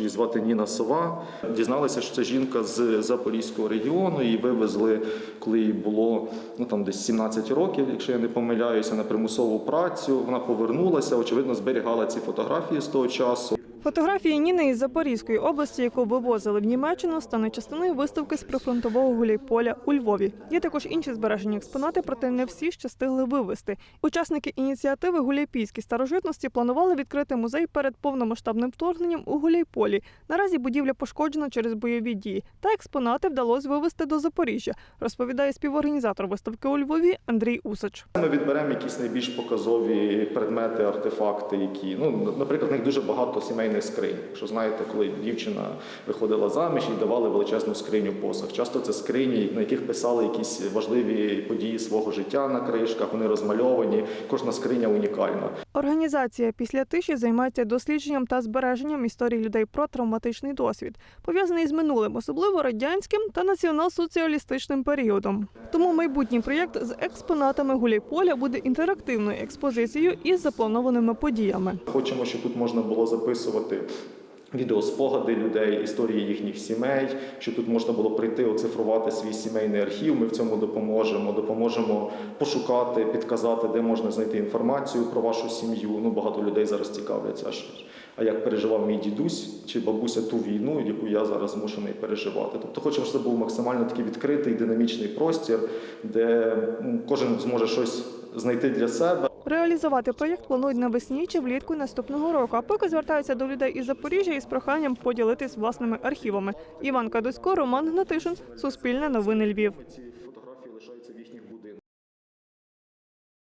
Її звати Ніна Сова. Дізналися, що це жінка з Запорізького регіону. Її вивезли, коли їй було ну там десь 17 років, якщо я не помиляюся, на примусову працю. Вона повернулася, очевидно, зберігала ці фотографії з того часу. Фотографії Ніни із Запорізької області, яку вивозили в Німеччину, стане частиною виставки з прифронтового гуляйполя у Львові. Є також інші збережені експонати, проте не всі ще встигли вивезти. Учасники ініціативи Гуляйпійські старожитності планували відкрити музей перед повномасштабним вторгненням у Гуляйполі. Наразі будівля пошкоджена через бойові дії, та експонати вдалося вивезти до Запоріжжя, розповідає співорганізатор виставки у Львові Андрій Усач. Ми відберемо якісь найбільш показові предмети, артефакти, які ну, наприклад, них дуже багато сімейних скринь. Якщо знаєте, коли дівчина виходила заміж і давали величезну скриню посаг. Часто це скрині, на яких писали якісь важливі події свого життя на кришках. Вони розмальовані. Кожна скриня унікальна. Організація після тиші займається дослідженням та збереженням історії людей про травматичний досвід, пов'язаний з минулим, особливо радянським та націонал-соціалістичним періодом. Тому майбутній проєкт з експонатами гуляйполя буде інтерактивною експозицією із запланованими подіями. Хочемо, щоб тут можна було записувати. Відеоспогади людей, історії їхніх сімей, що тут можна було прийти, оцифрувати свій сімейний архів. Ми в цьому допоможемо. Допоможемо пошукати, підказати, де можна знайти інформацію про вашу сім'ю. Ну багато людей зараз цікавляться. А, як переживав мій дідусь чи бабуся ту війну, яку я зараз змушений переживати? Тобто, хочемо, щоб це був максимально такий відкритий, динамічний простір, де кожен зможе щось знайти для себе. Реалізувати проєкт планують навесні чи влітку наступного року. А поки звертаються до людей із Запоріжжя із проханням поділитись власними архівами. Іван Кадусько, Роман Гнатишин, Суспільне новини Львів.